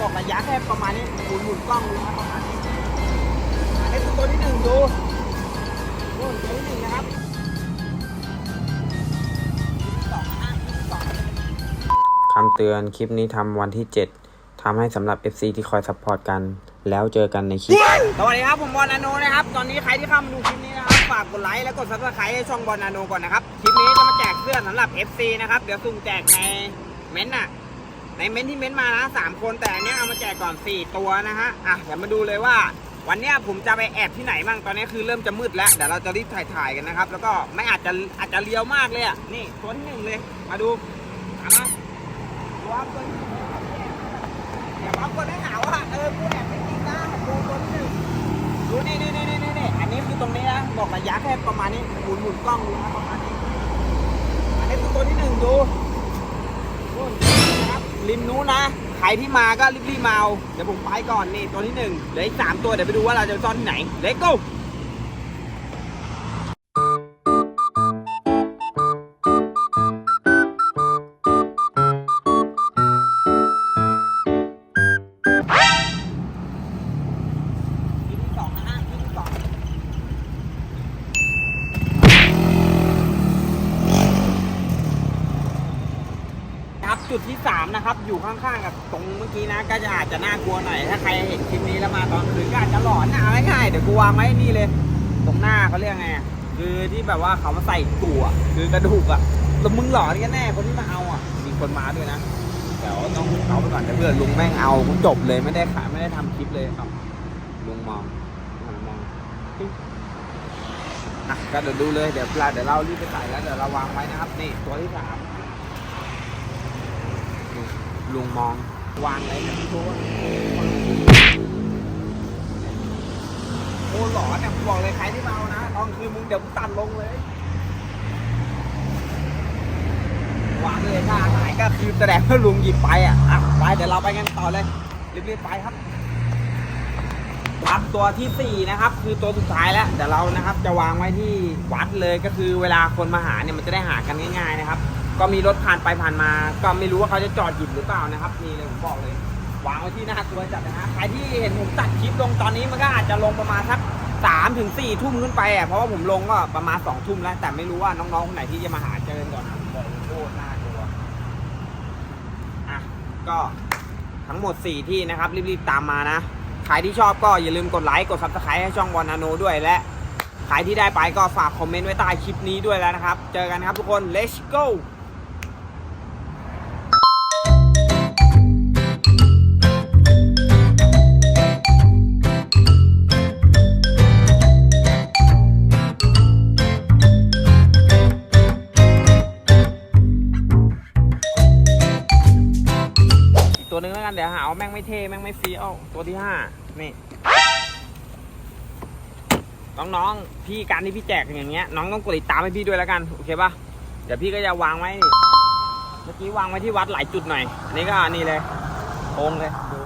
บอกระยะแค่ประมาณนี้หมุนหมุนกล้องดูครับประมาณนี้อันนี้คือตัวที่หนึ่งดูนู่นตัวที่หนึ่งนะครับตัวที่สองนะฮะตัวที่สองคำเตือนคลิปนี้ทำวันที่ 7ทำให้สำหรับ FC ที่คอยซัพพอร์ตกัน แล้วเจอกันในคลิป สวัสดีครับ ผมบอลนาโนนะครับ ตอนนี้ใครที่เข้ามาดูคลิปนี้นะครับ ฝากกดไลค์และกดซับสไครต์ให้ช่องบอลนาโนก่อนนะครับ คลิปนี้จะมาแจกเสื้อสำหรับ FC นะครับ เดี๋ยวสุ่มแจกในเม้นต์น่ะ ในเม้นที่เม้นมานะสามคนแต่อันเนี้ยเอามาแจกก่อน4ตัวนะฮะอะเดี๋ยวมาดูเลยว่า วันเนี้ยผมจะไปแอบที่ไหนบ้างตอนนี้คือเริ่มจะมืดแล้วเดี๋ยวเราจะรีบถ่ายถ่ายกันนะครับ แล้วก็ไม่อาจจะอาจจะเลี้ยวมากเลยอะนี่ตัวที่หนึ่งเลย มาดูตามมาดูว่าตัวที่หนึ่งอย่าบางคนให้หาว่าเออกูแอบไม่จริงนะดูตัวที่หนึ่งดูนี่นี่นี่นี่นี่อันนี้คือตรงนี้นะบอกระยะแค่ประมาณนี้หมุนหมุนกล้องดูนะประมาณนี้อันนี้คือตัวที่หนึ่งดู ริมนู้นนะ ใครที่มาก็รีบๆมาเอาเดี๋ยวผมไปก่อนนี่ตัวที่หนึ่งเหลืออีกสามตัวเดี๋ยวไปดูว่าเราจะซ่อนที่ไหนเลโก้ จุดที่สามนะครับ อยู่ข้างๆกับตรงเมื่อกี้นะ ก็จะอาจจะน่ากลัวหน่อย ถ้าใครเห็นคลิปนี้แล้วมาตอนคืนก็อาจจะหลอนนะเอาง่ายๆเดี๋ยวกูวางไว้นี่เลย ตรงหน้าเขาเรียกไงคือที่แบบว่าเขามาใส่ตัวคือกระดูกอะแล้วมึงหลอนกันแน่คนที่มาเอาอะมีคนมาด้วยนะเดี๋ยวต้องเขาไปก่อนแต่เพื่อนลุงแม่งเอาผมจบเลยไม่ได้ขายไม่ได้ทำคลิปเลยครับลุงมองหันมองอะก็เดี๋ยวดูเลยเดี๋ยวเวลาเดี๋ยวเรารีบไปใส่แล้วเดี๋ยวเราวางไว้นะครับนี่ตัวที่สาม ลุงมองวางเลยเนี่ยตัวโอ้หลอนเนี่ยผมบอกเลยใครที่เอานะตอนคืนมึงเดี๋ยวมึงตัดลงเลยวางเลยถ้าหายก็คือแสดงว่าลุงหยิบไปอะอะไปเดี๋ยวเราไปกันต่อเลยรีบๆไปครับครับตัวที่ 4 นะครับ คือตัวสุดท้ายแล้วเดี๋ยวเรานะครับจะวางไว้ที่วัดเลยก็คือเวลาคนมาหาเนี่ยมันจะได้หากันง่าย ๆ นะครับ ก็มีรถผ่านไปผ่านมา ก็ไม่รู้ว่าเขาจะจอดหยิบหรือเปล่านะครับนี่เลยผมบอกเลยวางไว้ที่หน้าตัวจัดนะฮะใครที่เห็นผมตัดคลิปลงตอนนี้มันก็อาจจะลงประมาณสักสามถึงสี่ทุ่มขึ้นไปอะเพราะว่าผมลงก็ประมาณสองทุ่มแล้ว แต่ไม่รู้ว่าน้องๆคนไหนที่จะมาหาเจอก่อนนะบอกเลยโคตรน่ากลัวอะก็ทั้งหมด 4 ที่นะครับ รีบ ๆ ตามมานะใครที่ชอบก็อย่าลืมกดไลค์กด subscribe ให้ช่องวอนาโนด้วยและใครที่ได้ไปก็ฝากคอมเมนต์ไว้ใต้คลิปนี้ด้วยแล้วนะครับ เจอกันครับทุกคน let's go ตัวหนึงแล้วกันเดี๋ยวหาว่าแม่งไม่เท่แม่งไม่เฟี้ยวตัวที่5นี่น้องๆพี่การที่พี่แจกอย่างเงี้ยน้องต้องกดติดตามให้พี่ด้วยแล้วกันโอเคปะเดี๋ยวพี่ก็จะวางไว้นี่เมื่อกี้วางไว้ที่วัดหลายจุดหน่อยอันนี้ก็นี่เลยโค้งเลยดู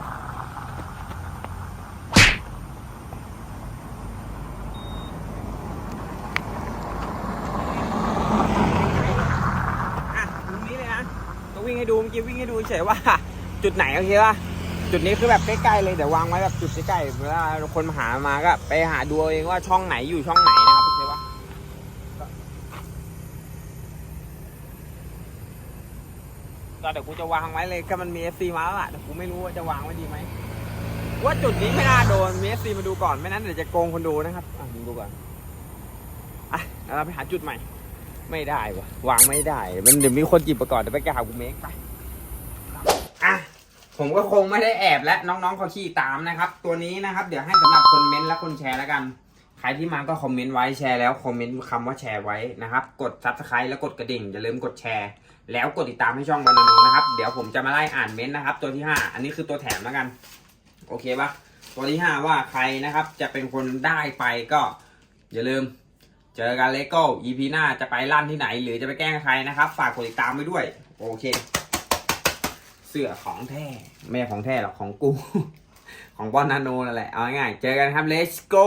อะตรงนี้เลยนะก็วิ่งให้ดูเมื่อกี้วิ่งให้ดูเฉยว่า จุดไหนโอเคปะจุดนี้คือแบบใกล้ๆเลยเดี๋ยววางไว้แบบจุดใกล้ๆเวลาคนมาหามาก็ไปหาดูเองว่าช่องไหนอยู่ช่องไหนนะครับโอเคปะก็เดี๋ยวกูจะวางไว้เลยก็มันมีเอฟซีมาแล้วล่ะแต่กูไม่รู้ว่าจะวางไว้ดีไหมว่าจุดนี้ไม่น่าโดนมีเอฟซีมาดูก่อนไม่นั้นเดี๋ยวจะโกงคนดูนะครับอะดูก่อนอะเราไปหาจุดใหม่ ไม่ได้วะวางไม่ได้ มันเดี๋ยวมีคนหยิบไปก่อนเดี๋ยวไปแกหากูเมกไป ผมก็คงไม่ได้แอบและน้องๆเขาขี่ตามนะครับ ตัวนี้นะครับ เดี๋ยวให้สำหรับคนเม้นต์และคนแชร์แล้วกัน ใครที่มาก็คอมเมนต์ไว้แชร์แล้วคอมเมนต์คำว่าแชร์ไว้นะครับ กดซับสไครต์แล้วกดกระดิ่งอย่าลืมกดแชร์ แล้วกดติดตามให้ช่องบานาโนะครับ เดี๋ยวผมจะมาไล่อ่านเม้นต์นะครับ ตัวที่ 5 อันนี้คือตัวแถมแล้วกัน โอเคปะตัวที่ 5 ว่าใครนะครับจะเป็นคนได้ไปก็ อย่าลืมเจอกันเลโก้ EP หน้าจะไปลั่นที่ไหน หรือจะไปแกล้งใครนะครับ ฝากกดติดตามไว้ด้วย โอเค สื้อของแท้ไม่ใช่ของแท้หรอกของกู ของบอนนาโนนั่นแหละเอาง่ายๆเจอกันครับ let's go